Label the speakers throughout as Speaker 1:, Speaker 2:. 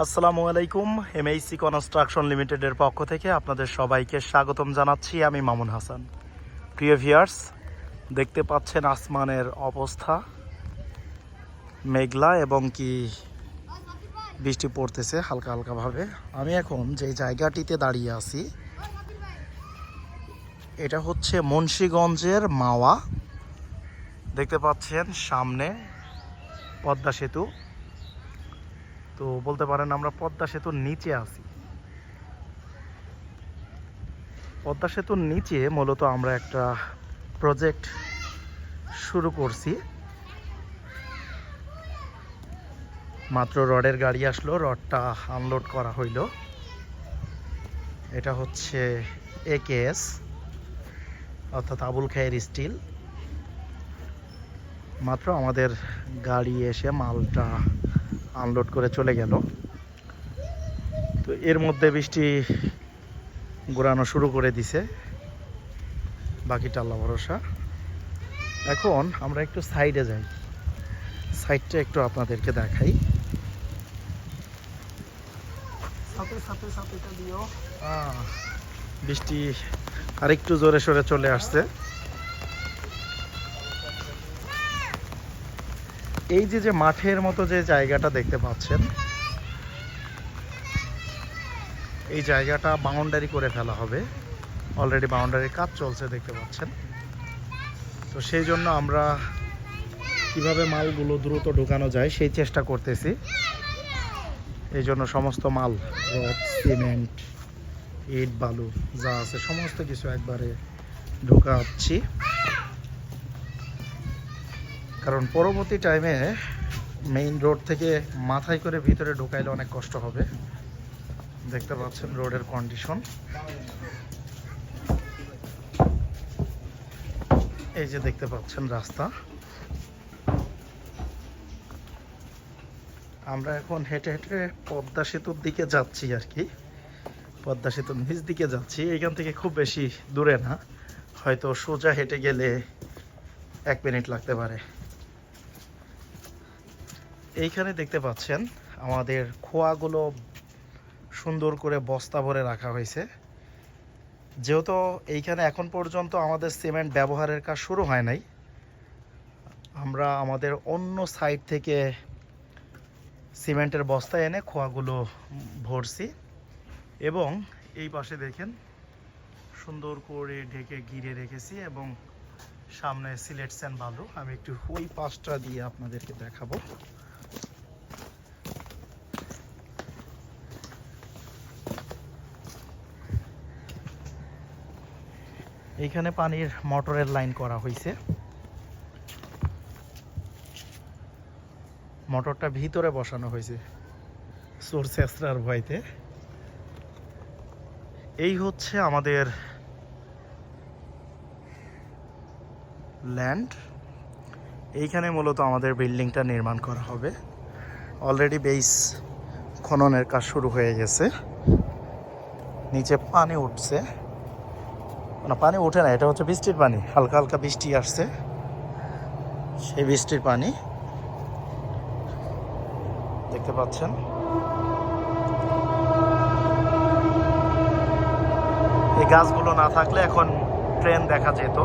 Speaker 1: আসসালামু আলাইকুম এমএইসি কনস্ট্রাকশন লিমিটেডের পক্ষ থেকে আপনাদের সবাইকে স্বাগতম জানাচ্ছি। আমি মামুন হাসান। প্রিয় ভিয়ার্স দেখতে পাচ্ছেন আসমানের অবস্থা। মেঘলা এবং কি বৃষ্টি পড়তেছে হালকা হালকাভাবে। আমি এখন যে জায়গাটিতে দাঁড়িয়ে আছি, এটা হচ্ছে মুন্সীগঞ্জের মাওয়া। দেখতে পাচ্ছেন সামনে পদ্মা সেতু। তো বলতে পারেন আমরা পদ্মা সেতুর নিচে আছি। পদ্মা সেতুর নিচে মূলত আমরা একটা প্রজেক্ট শুরু করছি। মাত্র রডের গাড়ি আসলো, রডটা আনলোড করা হইল। এটা হচ্ছে একেএস অর্থাৎ আবুল খায়ের স্টিল। মাত্র আমাদের গাড়ি এসে মালটা আনলোড করে চলে গেল। তো এর মধ্যে বৃষ্টি ঘোরানো শুরু করে দিছে। বাকিটা আল্লাহ ভরসা। এখন আমরা একটু সাইডে যাই। সাইডটা একটু আপনাদেরকে দেখাই। বৃষ্টি আরেকটু জোরে সোরে চলে আসছে। এই যে যে মাঠের মতো যে জায়গাটা দেখতে পাচ্ছেন, এই জায়গাটা বাউন্ডারি করে ফেলা হবে। অলরেডি বাউন্ডারির কাজ চলছে দেখতে পাচ্ছেন। তো সেই জন্য আমরা কীভাবে মালগুলো দ্রুত ঢোকানো যায় সেই চেষ্টা করতেছি। এই জন্য সমস্ত মাল, রড, সিমেন্ট, ইট, বালু যা আছে, সমস্ত কিছু একবারে ঢোকাচ্ছি। কারণ পরবর্তী টাইমে মেইন রোড থেকে মাথায় করে ভিতরে ঢুকাইলে অনেক কষ্ট হবে। দেখতে পাচ্ছেন রোডের কন্ডিশন এই যে দেখতে পাচ্ছেন রাস্তা। আমরা এখন হেঁটে হেঁটে পদ্মা সেতুর দিকে যাচ্ছি আর কি। পদ্মা সেতুর নিচ দিকে যাচ্ছি। এখান থেকে খুব বেশি দূরে না। হয়তো সোজা হেঁটে গেলে এক মিনিট লাগতে পারে। এইখানে দেখতে পাচ্ছেন আমাদের খোয়াগুলো সুন্দর করে বস্তা ভরে রাখা হয়েছে। যেহেতু এইখানে এখন পর্যন্ত আমাদের সিমেন্ট ব্যবহারের কাজ শুরু হয় নাই, আমরা আমাদের অন্য সাইড থেকে সিমেন্টের বস্তা এনে খোয়াগুলো ভরছি এবং এই পাশে দেখেন সুন্দর করে ঢেকে ঘিরে রেখেছি এবং সামনে সিলেট স্যান্ড বালু আমি একটু ওই পাশটা দিয়ে আপনাদেরকে দেখাবো। এইখানে পানির মোটরের লাইন করা হয়েছে মোটরটা ভিতরে বসানো হয়েছে সোর্স এসরার ভয়তে। এই হচ্ছে আমাদের ল্যান্ড এইখানে মূলত আমাদের বিল্ডিংটা নির্মাণ করা হবে। অলরেডি বেস খননের কাজ শুরু হয়ে গেছে। নিচে পানি উঠছে। না, পানি ওঠে না, এটা হচ্ছে বৃষ্টির পানি। হালকা হালকা বৃষ্টি আসছে। সেই বৃষ্টির পানি দেখতে পাচ্ছেন। এই গাছগুলো না থাকলে এখন ট্রেন দেখা যেত।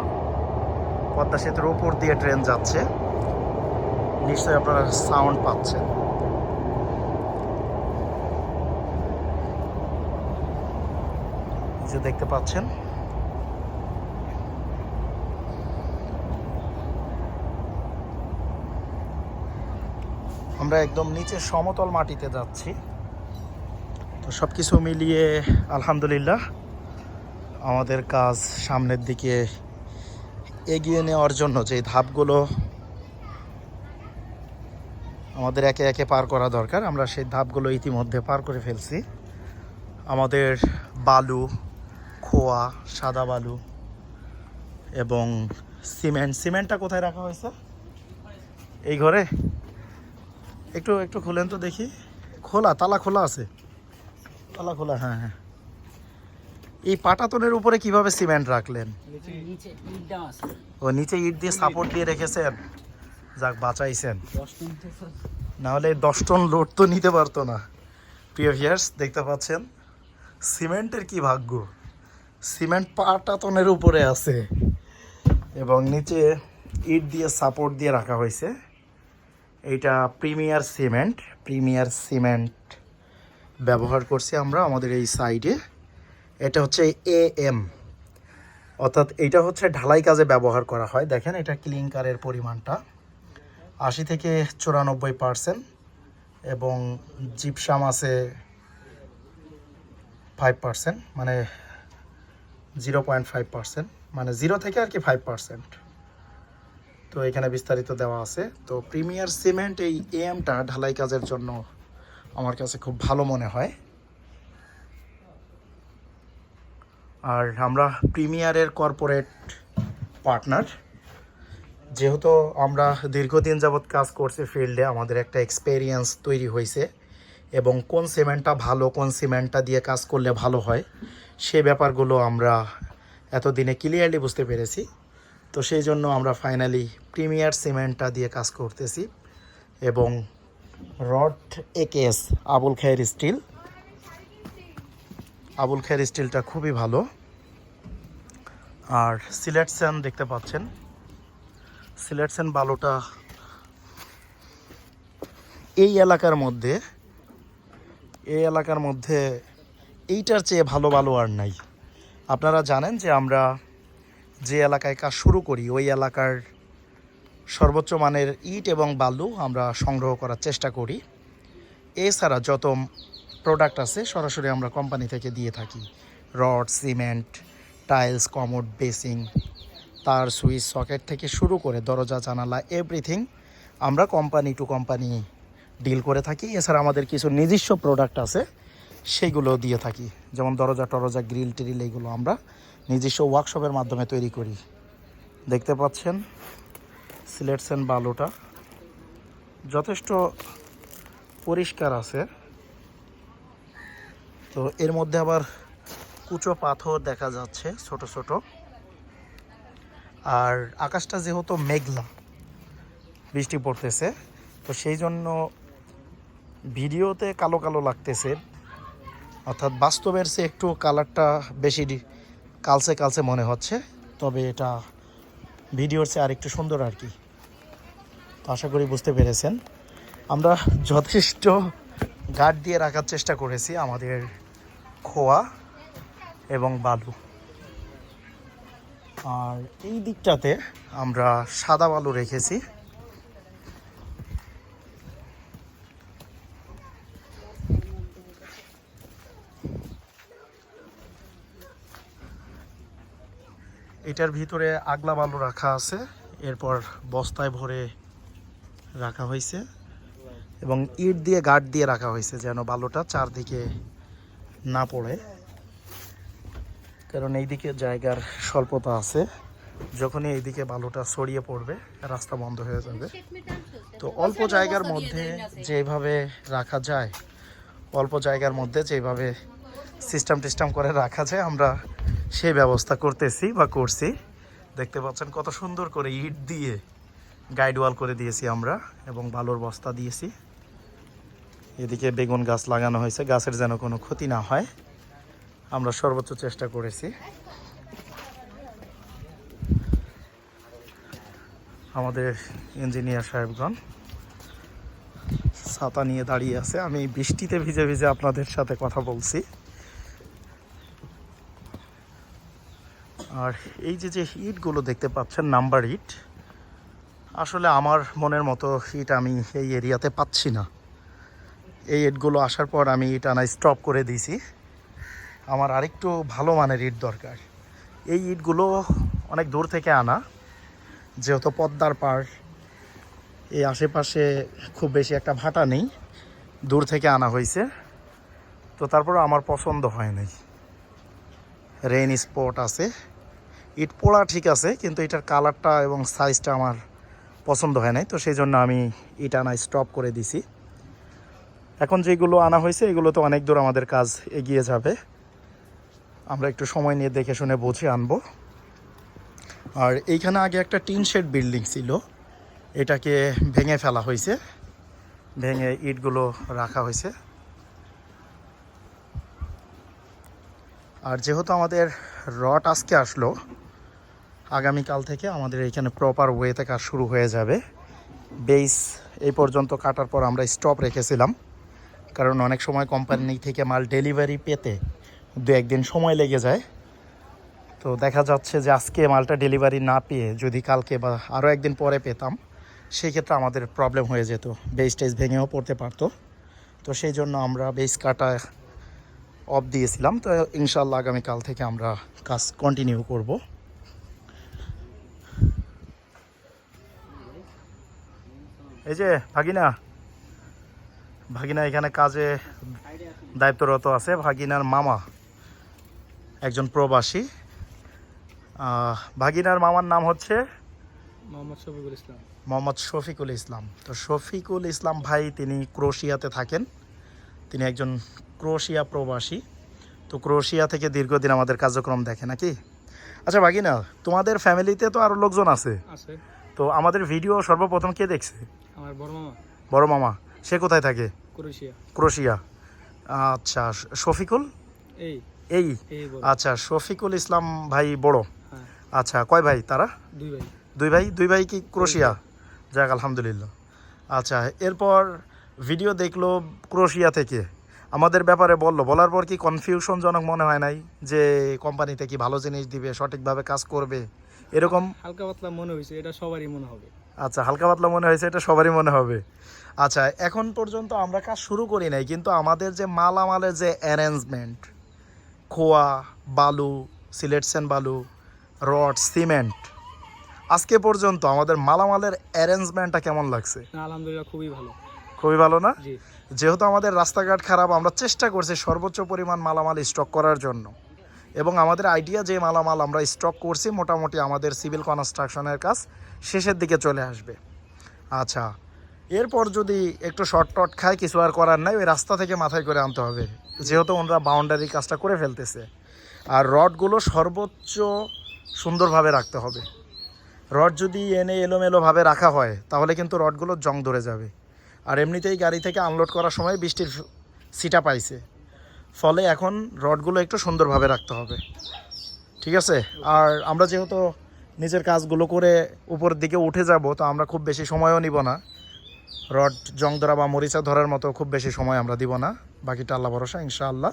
Speaker 1: পদ্মা সেতুর ওপর দিয়ে ট্রেন যাচ্ছে। নিশ্চয়ই আপনারা সাউন্ড পাচ্ছেন। যে দেখতে পাচ্ছেন। আমরা একদম নিচে সমতল মাটিতে যাচ্ছি। তো সব কিছু মিলিয়ে আলহামদুলিল্লাহ, আমাদের কাজ সামনের দিকে এগিয়ে নেওয়ার জন্য যে ধাপগুলো আমাদের একে একে পার করা দরকার, আমরা সেই ধাপগুলো ইতিমধ্যে পার করে ফেলছি। আমাদের বালু, খোয়া, সাদা বালু এবং সিমেন্ট। সিমেন্টটা কোথায় রাখা হয়েছে? এই ঘরে? একটু একটু খুলেন তো দেখি। খোলা তালা খোলা আছে। তালা খোলা হ্যাঁ হ্যাঁ। এই পাটাতনের উপরে কীভাবে সিমেন্ট রাখলেন? ও নিচে ইট দিয়ে সাপোর্ট দিয়ে রেখেছেন? যাক বাঁচাইছেন।
Speaker 2: দশ মিনিট
Speaker 1: না হলে দশ টন লোড তো নিতে পারতো না। প্রিয় ভিয়ার্স দেখতে পাচ্ছেন? সিমেন্টের কি ভাগ্য? সিমেন্ট পাটাতনের উপরে আছে। এবং নিচে ইট দিয়ে সাপোর্ট দিয়ে রাখা হয়েছে। এইটা প্রিমিয়ার সিমেন্ট প্রিমিয়ার সিমেন্ট ব্যবহার করছি আমরা আমাদের এই সাইডে। এটা হচ্ছে এ এম। অর্থাৎ এটা হচ্ছে ঢালাই কাজে ব্যবহার করা হয়। দেখেন, এটা ক্লিংকারের পরিমাণটা। আশি থেকে চুরানব্বই পার্সেন্ট এবং জিপসাম আছে ফাইভ পার্সেন্ট মানে জিরো পয়েন্ট ফাইভ পার্সেন্ট মানে জিরো থেকে আর কি ফাইভ পার্সেন্ট। তো এখানে বিস্তারিত দেওয়া আছে। তো প্রিমিয়ার সিমেন্ট এই এমটা ঢালাই কাজের জন্য আমার কাছে খুব ভালো মনে হয়। আর আমরা প্রিমিয়ারের কর্পোরেট পার্টনার। যেহেতু আমরা দীর্ঘদিন যাবৎ কাজ করছি ফিল্ডে, আমাদের একটা এক্সপেরিয়েন্স তৈরি হয়েছে এবং কোন সিমেন্টটা ভালো, কোন সিমেন্টটা দিয়ে কাজ করলে ভালো হয়, সে ব্যাপারগুলো আমরা এতদিনে ক্লিয়ারলি বুঝতে পেরেছি। তো সেই জন্য আমরা ফাইনালি প্রিমিয়ার সিমেন্টটা দিয়ে কাজ করতেছি এবং rod AKS Abul Khayer steel Abul Khayer স্টিলটা খুবই ভালো। আর সিলেটসেন দেখতে পাচ্ছেন। সিলেটসেন বালুটা এই এলাকার মধ্যে, এই এলাকার মধ্যে এইটার চেয়ে ভালো ভালো আর নাই। আপনারা জানেন যে আমরা যে এলাকায় কাজ শুরু করি, ওই এলাকার সর্বোচ্চ মানের ইট এবং বালু আমরা সংগ্রহ করার চেষ্টা করি। এছাড়া যত প্রোডাক্ট আছে, সরাসরি আমরা কোম্পানি থেকে দিয়ে থাকি। Rod cement tiles commode basin তার সুইচ, সকেট থেকে শুরু করে দরজা, জানালা এভরিথিং আমরা কোম্পানি টু কোম্পানি ডিল করে থাকি। এছাড়া আমাদের কিছু নিজস্ব প্রোডাক্ট আছে, সেগুলো দিয়ে থাকি। যেমন দরজা, টরজা গ্রিল টিরিল, এগুলো আমরা নিজস্ব ওয়ার্কশপের মাধ্যমে তৈরি করি। দেখতে পাচ্ছেন সিলেটসেন বালুটা যথেষ্ট পরিষ্কার আছে। তো এর মধ্যে আবার কুচো পাথর দেখা যাচ্ছে ছোট ছোট। আর আকাশটা যেহেতু মেঘলা, বৃষ্টি পড়তেছে, তো সেই জন্য ভিডিওতে কালো কালো লাগতেছে। অর্থাৎ বাস্তবের চেয়ে একটু কালারটা বেশি কালচে কালচে মনে হচ্ছে। তবে এটা ভিডিওর চেয়ে আরেকটু সুন্দর আর কি। তো আশা করি বুঝতে পেরেছেন। আমরা যথেষ্ট গার্ড দিয়ে রাখার চেষ্টা করেছি আমাদের খোয়া এবং বালু। আর এই দিকটাতে আমরা সাদা বালু রেখেছি। এটার ভিতরে আগলা বালু রাখা আছে। এরপর বস্তায় ভরে রাখা হয়েছে এবং ইট দিয়ে গার্ড দিয়ে রাখা হয়েছে যেন বালুটা চারদিকে না পড়ে। কারণ এইদিকে জায়গার স্বল্পতা আছে। যখনই এইদিকে বালুটা ছড়িয়ে পড়বে, রাস্তা বন্ধ হয়ে যাবে। তো অল্প জায়গার মধ্যে যেভাবে রাখা যায়, অল্প জায়গার মধ্যে যেভাবে সিস্টেম টিস্টেম করে রাখা যায়, আমরা সেই ব্যবস্থা করতেছি বা করছি। দেখতে পাচ্ছেন কত সুন্দর করে ইট দিয়ে গাইড ওয়াল করে দিয়েছি আমরা এবং বালুর বস্তা দিয়েছি। এদিকে বেগুন গাছ লাগানো হয়েছে, গাছের যেন কোনো ক্ষতি না হয়। আমরা সর্বোচ্চ চেষ্টা করেছি। আমাদের ইঞ্জিনিয়ার সাহেবগণ ছাতা নিয়ে দাঁড়িয়ে আছে। আমি বৃষ্টিতে ভিজে ভিজে আপনাদের সাথে কথা বলছি। আর এই যে যে ইটগুলো দেখতে পাচ্ছেন, নাম্বার ইট, আসলে আমার মনের মতো ইট আমি এই এরিয়াতে পাচ্ছি না। এই ইটগুলো আসার পর আমি ইট আনা স্টপ করে দিয়েছি। আমার আরেকটু ভালো মানের ইট দরকার। এই ইটগুলো অনেক দূর থেকে আনা, যেহেতু পদ্মার পাড়, এই আশেপাশে খুব বেশি একটা ভাটা নেই, দূর থেকে আনা হয়েছে। তো তারপর আমার পছন্দ হয় নাই। রেইন স্পট আছে। ইট পোড়া ঠিক আছে, কিন্তু এটার কালারটা এবং সাইজটা আমার পছন্দ হয় নাই, তো সেই জন্য আমি ইট আনা স্টপ করে দিছি। এখন যেগুলো আনা হয়েছে, এগুলো তো অনেক দূর আমাদের কাজ এগিয়ে যাবে। আমরা একটু সময় নিয়ে দেখে শুনে বুঝে আনব। আর এইখানে আগে একটা টিন শেড বিল্ডিং ছিল, এটাকে ভেঙে ফেলা হয়েছে, ভেঙে ইটগুলো রাখা হয়েছে। আর যেহেতু আমাদের রড আজকে আসলো আগামীকাল থেকে আমাদের এখানে প্রপার ওয়েতে কাজ শুরু হয়ে যাবে। বেস এই পর্যন্ত কাটার পর আমরা স্টপ রেখেছিলাম। কারণ অনেক সময় কোম্পানি থেকে মাল ডেলিভারি পেতে দু একদিন সময় লেগে যায়। তো দেখা যাচ্ছে যে আজকে মালটা ডেলিভারি না পেয়ে যদি কালকে বা আরও একদিন পরে পেতাম সেই ক্ষেত্রে আমাদের প্রবলেম হয়ে যেত। বেস টেস ভেঙেও পড়তে পারতো। তো সেই জন্য আমরা বেস কাটা অফ দিয়েছিলাম। তো ইনশাল্লাহ আগামীকাল থেকে আমরা কাজ কন্টিনিউ করব। এই যে ভাগিনা। ভাগিনা এখানে কাজে দায়িত্বরত আছে। ভাগিনার মামা একজন প্রবাসী। ভাগিনার মামার নাম হচ্ছে
Speaker 3: মোহাম্মদ শফিকুল ইসলাম।
Speaker 1: মোহাম্মদ শফিকুল ইসলাম। তো শফিকুল ইসলাম ভাই তিনি ক্রোশিয়াতে থাকেন। তিনি একজন ক্রোশিয়া প্রবাসী। তো ক্রোশিয়া থেকে দীর্ঘদিন আমাদের কার্যক্রম দেখে নাকি? আচ্ছা বাগিনা তোমাদের ফ্যামিলিতে তো আরও লোকজন আছে। তো আমাদের ভিডিও সর্বপ্রথম কে দেখছে?
Speaker 3: আমার বড় মামা।
Speaker 1: বড় মামা সে কোথায় থাকে?
Speaker 3: কুরুশিয়া।
Speaker 1: ক্রোশিয়া। আচ্ছা শফিকুল?
Speaker 3: এই।
Speaker 1: এই?
Speaker 3: এই
Speaker 1: আচ্ছা শফিকুল ইসলাম ভাই বড়।
Speaker 3: হ্যাঁ।
Speaker 1: আচ্ছা কয় ভাই তারা?
Speaker 3: দুই ভাই।
Speaker 1: দুই ভাই? দুই ভাই কি ক্রোশিয়া? যাক আলহামদুলিল্লাহ। আচ্ছা এরপর ভিডিও দেখল ক্রোশিয়া থেকে। আমাদের ব্যাপারে বলল। বলার পর কি কনফিউশনজনক মনে হয় নাই যে কোম্পানিতে কি ভালো জিনিস দিবে সঠিকভাবে কাজ করবে? এরকম
Speaker 3: হালকা পাতলা মনে হয়েছে এটা সবারই মনে হবে।
Speaker 1: আচ্ছা হালকা পাতলা মনে হয়েছে এটা সবারই মনে হবে। আচ্ছা এখন পর্যন্ত আমরা কাজ শুরু করি নাই কিন্তু আমাদের যে মালামালের যে অ্যারেঞ্জমেন্ট খোয়া বালু সিলেটসেন বালু রড সিমেন্ট আজকে পর্যন্ত আমাদের মালামালের অ্যারেঞ্জমেন্টটা কেমন লাগছে?
Speaker 3: আলহামদুলিল্লাহ খুবই ভালো।
Speaker 1: খুবই ভালো না? যেহেতু আমাদের রাস্তাঘাট খারাপ আমরা চেষ্টা করছি সর্বোচ্চ পরিমাণ মালামাল স্টক করার জন্য। এবং আমাদের আইডিয়া যে মালামাল আমরা স্টক করছি মোটামুটি আমাদের সিভিল কনস্ট্রাকশনের কাজ শেষের দিকে চলে আসবে। আচ্ছা এরপর যদি একটু শর্ট টট খায়, কিছু আর করার নাই, ওই রাস্তা থেকে মাথায় করে আনতে হবে। যেহেতু ওনারা বাউন্ডারি কাজটা করে ফেলতেছে। আর রডগুলো সর্বোচ্চ সুন্দরভাবে রাখতে হবে। রড যদি এনে এলোমেলোভাবে রাখা হয়, তাহলে কিন্তু রডগুলো জং ধরে যাবে। আর এমনিতেই গাড়ি থেকে আনলোড করার সময় বৃষ্টির সিটা পাইছে। ফলে এখন রডগুলো একটু সুন্দরভাবে রাখতে হবে। ঠিক আছে? আর আমরা যেহেতু নিজের কাজগুলো করে উপরের দিকে উঠে যাব তো আমরা খুব বেশি সময়ও নিব না। রড জং ধরা বা মরিচা ধরার মতো খুব বেশি সময় আমরা দিব না। বাকিটা আল্লাহ ভরসা ইনশাআল্লাহ।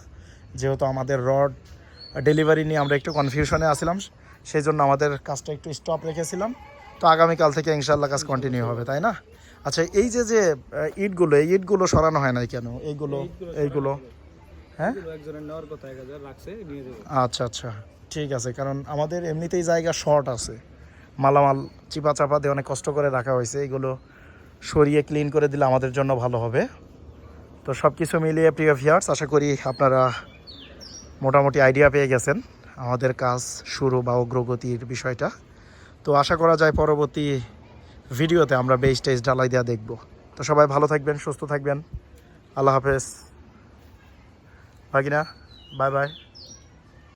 Speaker 1: যেহেতু আমাদের রড ডেলিভারি নিয়ে আমরা একটু কনফিউশনে আসলাম সেই জন্য আমাদের কাজটা একটু স্টপ রেখেছিলাম। তো আগামীকাল থেকে ইনশাআল্লাহ কাজ কন্টিনিউ হবে তাই না? আচ্ছা এই যে যে ইটগুলো এই ইটগুলো সরানো হয় নাই কেন? এইগুলো এইগুলো হ্যাঁ? আচ্ছা আচ্ছা। ঠিক আছে, কারণ আমাদের এমনিতেই জায়গা শর্ট আছে। মালামাল চিপা চাপা দিয়ে অনেক কষ্ট করে রাখা হয়েছে। এগুলো সরিয়ে ক্লিন করে দিলে আমাদের জন্য ভালো হবে। তো সব কিছু মিলিয়ে প্রিয় ভিয়ার্স আশা করি আপনারা মোটামুটি আইডিয়া পেয়ে গেছেন আমাদের কাজ শুরু বা অগ্রগতির বিষয়টা। তো আশা করা যায় পরবর্তী ভিডিওতে আমরা বেস টেস ঢালাই দেওয়া দেখব। তো সবাই ভালো থাকবেন, সুস্থ থাকবেন। আল্লাহ হাফেজ। বাকিনা বাই বাই